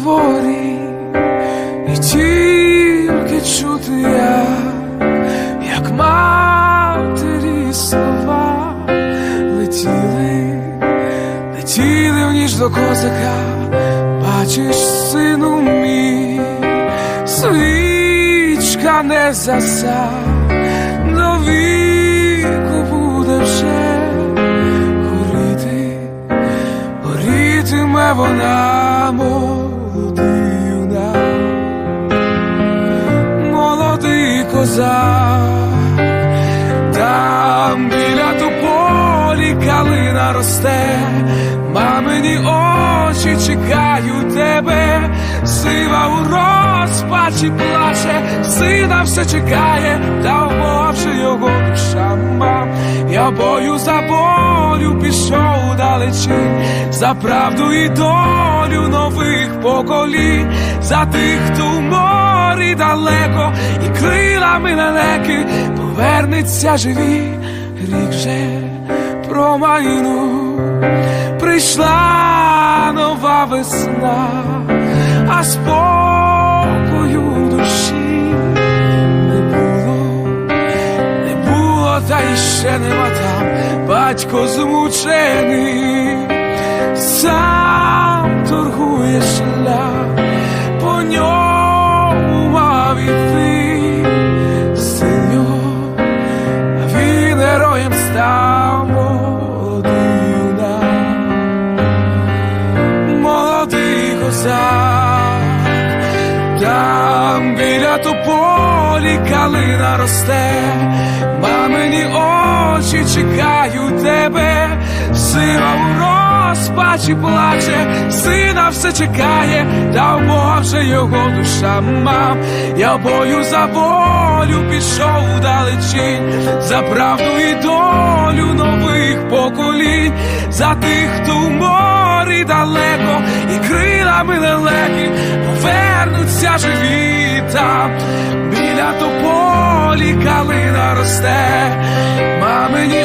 дворі, і тільки чути я, як матері слова летіли, летіли в ніж до козака, бачиш, сину мій, свічка не заса, до віку буде вже горіти, горітиме вона молодий козак, там біля тополі калина росте, мамині очі чекають тебе, сива у розпачі плаче, сина все чекає, та вмовши його душа мам. Я бою за болю пішов далечінь, за правду і долю нових поколінь, за тих, хто в морі далеко, і крилами далеки повернеться живі, рік вже промайнув, прийшла нова весна, а спокою душі не було не було, та й ще нема там батько змучений, сам торгує шлях, став молодий козак. Там біля тополі калина росте, мамині очі чекають тебе, сила у розпачі плаче, сина все чекає, та в його душа мав. Я бою за волю пішов далечінь, за правду і долю нових поколінь, за тих, хто в морі далеко, і крилами лелеки повернуться живі там, біля тополі калина росте, мамині